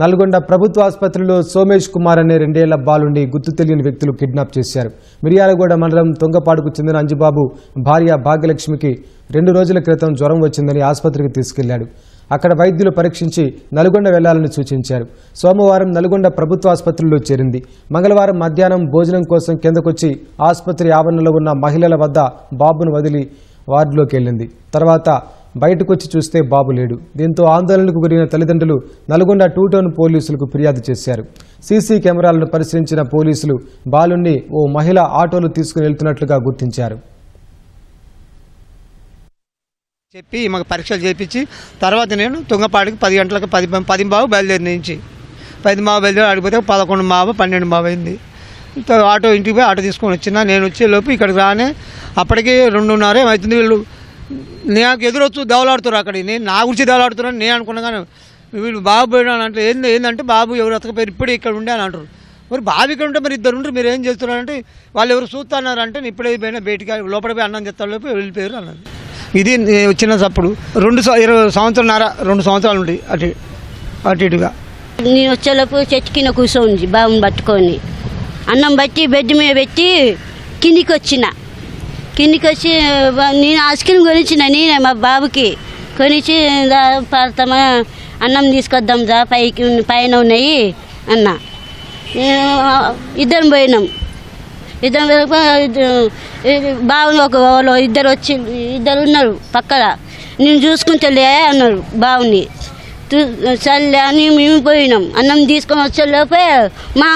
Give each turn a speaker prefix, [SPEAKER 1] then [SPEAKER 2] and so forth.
[SPEAKER 1] నల్గొండ ప్రభుత్వ ఆసుపత్రిలో సోమేష్ కుమార్ అనే రెండేళ్ళ బాలుని గుర్తు తెలియని వ్యక్తులు కిడ్నాప్ చేశారు. మిర్యాలగూడ మండలం తొంగపాడుకు చెందిన అంజుబాబు భార్య భాగ్యలక్ష్మికి రెండు రోజుల క్రితం జ్వరం వచ్చిందని ఆసుపత్రికి తీసుకెళ్ళాడు. అక్కడ వైద్యులు పరీక్షించి నల్గొండ వెళ్ళాలని సూచించారు. సోమవారం నల్గొండ ప్రభుత్వ ఆసుపత్రిలో చేరింది. మంగళవారం మధ్యాహ్నం భోజనం కోసం కిందకొచ్చి ఆసుపత్రి ఆవరణలో ఉన్న మహిళల వద్ద బాబును వదిలి వార్డులోకి వెళ్ళింది. తర్వాత బయటకొచ్చి చూస్తే బాబు లేడు. దీంతో ఆందోళనకు గురైన తల్లిదండ్రులు నల్గొండ టూ టౌన్ పోలీసులకు ఫిర్యాదు చేశారు. సీసీ కెమెరాలను పరిశీలించిన పోలీసులు బాలుణ్ణి ఓ మహిళ ఆటోలో తీసుకుని వెళ్తున్నట్లుగా గుర్తించారు.
[SPEAKER 2] చెప్పి మాకు పరీక్షలు చేయించి తర్వాత నేను తుంగపాడికి పది గంటలకు పది పది బావు బయలుదేరి నుంచి పది మావ బయలుదేరి ఆడిపోతే పదకొండు మావ పన్నెండు మావ అయింది. ఇంత ఆటో ఇంటికి పోయి ఆటో తీసుకొని వచ్చిన. నేను వచ్చే లోపు ఇక్కడికి రానే అప్పటికి రెండున్నర ఏమవుతుంది వీళ్ళు నాకు ఎదురొచ్చు దవలాడుతారు అక్కడ. నేను నా గురించి దవలాడుతున్నాను నేను అనుకున్నా కానీ వీళ్ళు బాబు పోయినా అంటే ఏంది ఏంటంటే బాబు ఎవరు అతకపోయారు ఇప్పుడే ఇక్కడ ఉండే అని అంటారు. మరి బాబు ఇక్కడ ఉంటే మరి ఇద్దరు ఉంటారు మీరు ఏం చేస్తున్నారంటే వాళ్ళు ఎవరు చూస్తున్నారు అంటే ఇప్పుడే పోయినా బయటికి లోపల పోయి అన్నం చెత్తాలు లోపు వెళ్ళిపోయారు అన్నది ఇది వచ్చిన తప్పుడు రెండు ఇరవై సంవత్సరాలన్నర రెండు సంవత్సరాలు ఉండి అటు అటు ఇటుగా.
[SPEAKER 3] నేను వచ్చేలోపు చెట్టు కింద కూర్చోండి బాబుని పట్టుకొని. అన్నం బట్టి బెడ్ మీద పెట్టి కిందికి వచ్చిన. కిందికి వచ్చి నేను ఐస్ క్రీమ్ కొనిచ్చిన నేనే మా బాబుకి. కొనిచ్చి దా అన్నం తీసుకొద్దాం దా పైకి పైన ఉన్నాయి అన్న. నేను ఇద్దరం పోయినాం. ఇద్దరం బావుని ఒక వాళ్ళు ఇద్దరు వచ్చి ఇద్దరు ఉన్నారు పక్కన నేను చూసుకుంటలే అన్నారు బావుని. చల్లే అని మేము పోయినాం. అన్నం తీసుకొని వచ్చే లోపే మా